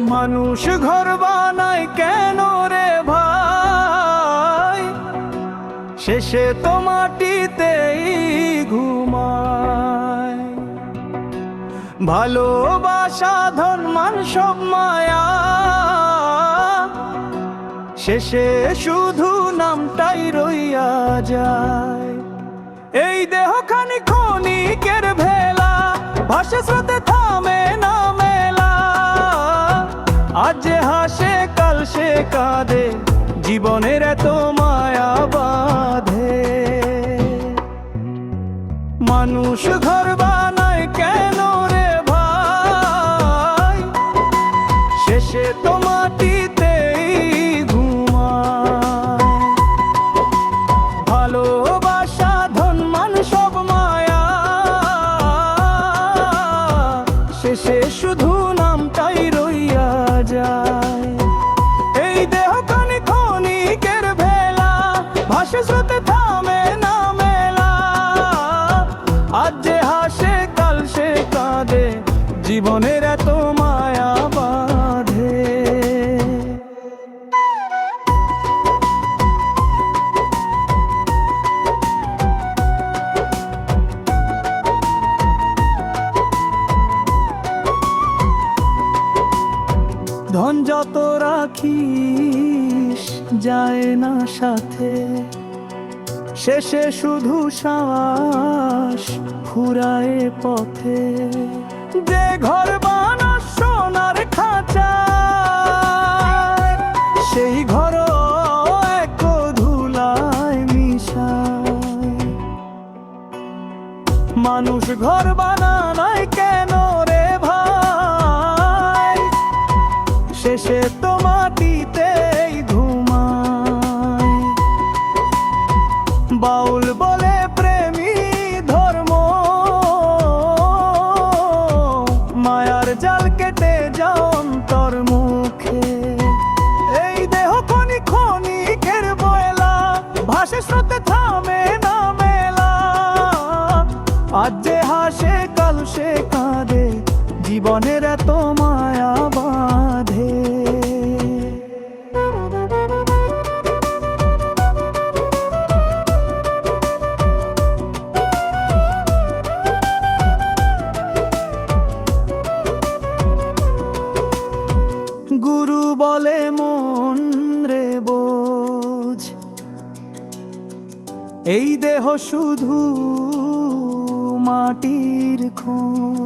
মানুষ ঘর বানায় কেন রে ভাই? শেষে তো মাটিতেই ঘুমায়। ভালোবাসা, ধন, মান, সব মায়া। শেষে শুধু নামটাই রইয়া যায়। এই দেহখানি ক্ষণিকের ভেলা ভাসে স্রোতে কাঁদে, জীবনের এত মায়া বাঁধে। মানুষ ঘর বানায় কেন রে ভাই? শেষে তো মাটিতেই সব মায়া। শেষে শুধু নামটাই রাখিস যায় না সাথে। শেষে শুধু শ্বাস ফুরায় পথে। যে ঘর বানাস সোনার খাঁচা সেই ঘর এক ধুলায় মিশায়। মানুষ ঘর বানানায় বাউল বলে প্রেমী ধর্ম। মায়ার জাল কেটে যাও অন্তর মুখে। এই দেহ খনি খনিকের বয়লা, ভাসে স্রোতে থামে না মেলা। আজ যে হাসে, কাল সে কাঁদে, জীবনের এত মায়া এই দেহ শুধু মাটির খোঁজ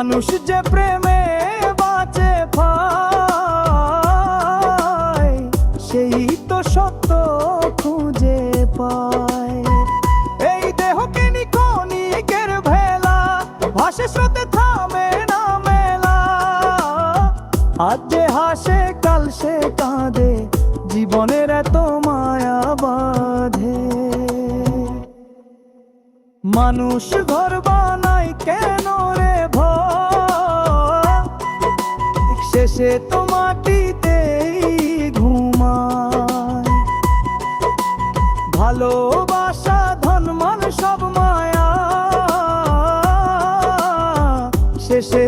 মানুষ যে প্রেমে বাঁচে পায় সেই তো সত্য খুঁজে পায়। এই দেহকে নিকনিকের ভেলা ভাসে স্রোতে থামে না মেলা। আজ যে হাসে, কাল সে কাঁদে, জীবনের এত মায়া বাঁধে। মানুষ ঘর বানায় কেন শেষে তো মাটিতেই ঘুমায়। ভালোবাসা ধন মান সব মায়া। শেষে